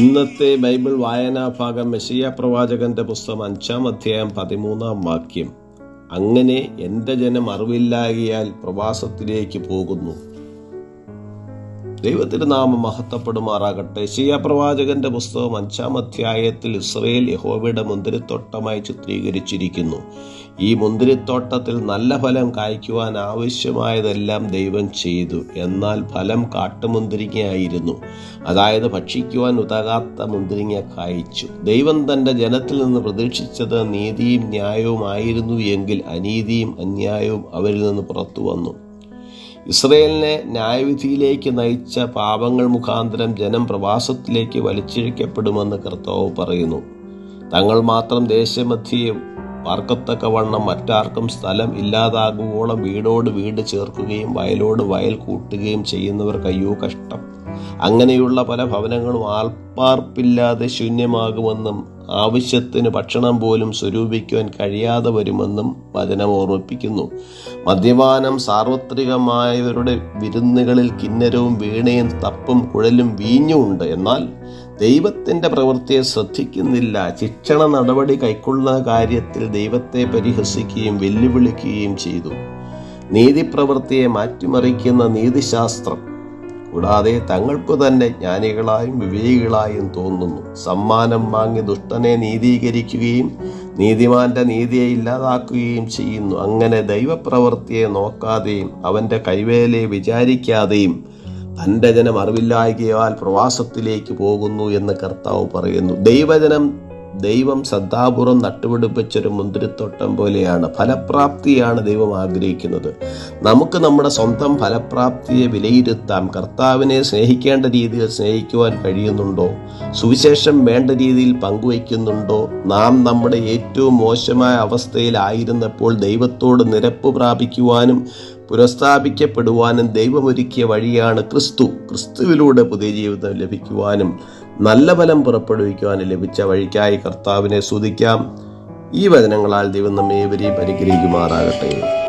ഇന്നത്തെ ബൈബിൾ വായനാ ഭാഗം മെസ്സിയ പ്രവാചകന്റെ പുസ്തകം അഞ്ചാം അധ്യായം പതിമൂന്നാം വാക്യം. അങ്ങനെ എന്റെ ജനം അറിവില്ലാകിയാൽ പ്രവാസത്തിലേക്ക് പോകുന്നു. ദൈവത്തിന്റെ നാമം മഹത്വപ്പെടുമാറാകട്ടെ. ഷിയ പ്രവാചകന്റെ പുസ്തകം അഞ്ചാം അധ്യായത്തിൽ ഇസ്രയേൽ യഹോവയുടെ മുന്തിരിത്തോട്ടമായി ചിത്രീകരിച്ചിരിക്കുന്നു. ഈ മുന്തിരിത്തോട്ടത്തിൽ നല്ല ഫലം കായ്ക്കുവാൻ ആവശ്യമായതെല്ലാം ദൈവം ചെയ്തു. എന്നാൽ ഫലം കാട്ടുമുന്തിരിങ്ങയായിരുന്നു. അതായത് ഭക്ഷിക്കുവാൻ ഉതകാത്ത മുന്തിരിങ്ങ കായ്ച്ചു. ദൈവം തന്റെ ജനത്തിൽ നിന്ന് പ്രതീക്ഷിച്ചത് നീതിയും ന്യായവും ആയിരുന്നു എങ്കിൽ അനീതിയും അന്യായവും അവരിൽ നിന്ന് പുറത്തു വന്നു ഇസ്രയേലിനെ ന്യായവിധിയിലേക്ക് നയിച്ച പാപങ്ങൾ മുഖാന്തരം ജനം പ്രവാസത്തിലേക്ക് വലിച്ചിഴക്കപ്പെടുമെന്ന് കർത്താവ് പറയുന്നു. തങ്ങൾ മാത്രം ദേശമധ്യയും പാർക്കത്തക്കവണ്ണം മറ്റാർക്കും സ്ഥലം ഇല്ലാതാകുവോളം വീടോട് വീട് ചേർക്കുകയും വയലോട് വയൽ കൂട്ടുകയും ചെയ്യുന്നവർക്ക് അയ്യോ കഷ്ടം. അങ്ങനെയുള്ള പല ഭവനങ്ങളും ആൾപ്പാർപ്പില്ലാതെ ശൂന്യമാകുമെന്നും ആവശ്യത്തിന് ഭക്ഷണം പോലും സ്വരൂപിക്കുവാൻ കഴിയാതെ വരുമെന്നും വചനം ഓർമ്മിപ്പിക്കുന്നു. മദ്യപാനം സാർവത്രികമായവരുടെ വിരുന്നുകളിൽ കിന്നരവും വീണയും തപ്പും കുഴലും വീഞ്ഞുമുണ്ട്. എന്നാൽ ദൈവത്തിന്റെ പ്രവൃത്തിയെ ശ്രദ്ധിക്കുന്നില്ല. ശിക്ഷണ നടപടി കൈക്കൊള്ളുന്ന കാര്യത്തിൽ ദൈവത്തെ പരിഹസിക്കുകയും വെല്ലുവിളിക്കുകയും ചെയ്തു. നീതിപ്രവൃത്തിയെ മാറ്റിമറിക്കുന്ന നീതിശാസ്ത്രം കൂടാതെ തങ്ങൾക്കു തന്നെ ജ്ഞാനികളായും വിവേകികളായും തോന്നുന്നു. സമ്മാനം വാങ്ങി ദുഷ്ടനെ നീതീകരിക്കുകയും നീതിമാന്റെ നീതിയെ ഇല്ലാതാക്കുകയും ചെയ്യുന്നു. അങ്ങനെ ദൈവപ്രവൃത്തിയെ നോക്കാതെയും അവന്റെ കൈവേലയെ വിചാരിക്കാതെയും തന്റെ ജനം അറിവില്ലായകയാൽ പ്രവാസത്തിലേക്ക് പോകുന്നു എന്ന് കർത്താവ് പറയുന്നു. ദൈവജനം ദൈവം ശ്രദ്ധാപൂർവം നട്ടുപിടിപ്പിച്ചൊരു മുന്തിരിത്തോട്ടം പോലെയാണ് ഫലപ്രാപ്തിയാണ് ദൈവം ആഗ്രഹിക്കുന്നത്. നമുക്ക് നമ്മുടെ സ്വന്തം ഫലപ്രാപ്തിയെ വിലയിരുത്താം. കർത്താവിനെ സ്നേഹിക്കേണ്ട രീതിയിൽ സ്നേഹിക്കുവാൻ കഴിയുന്നുണ്ടോ? സുവിശേഷം വേണ്ട രീതിയിൽ പങ്കുവയ്ക്കുന്നുണ്ടോ? നാം നമ്മുടെ ഏറ്റവും മോശമായ അവസ്ഥയിലായിരുന്നപ്പോൾ ദൈവത്തോട് നിരപ്പ് പ്രാപിക്കുവാനും പുനഃസ്ഥാപിക്കപ്പെടുവാനും ദൈവമൊരുക്കിയ വഴിയാണ് ക്രിസ്തു. ക്രിസ്തുവിലൂടെ പുതിയ ജീവിതം ലഭിക്കുവാനും നല്ല ഫലം പുറപ്പെടുവിക്കുവാനും ലഭിച്ച വഴിക്കായി കർത്താവിനെ സ്തുതിക്കാം. ഈ വചനങ്ങളാൽ ദൈവം നമ്മെ ഏവരെയും അനുഗ്രഹിക്കുമാറാകട്ടെ.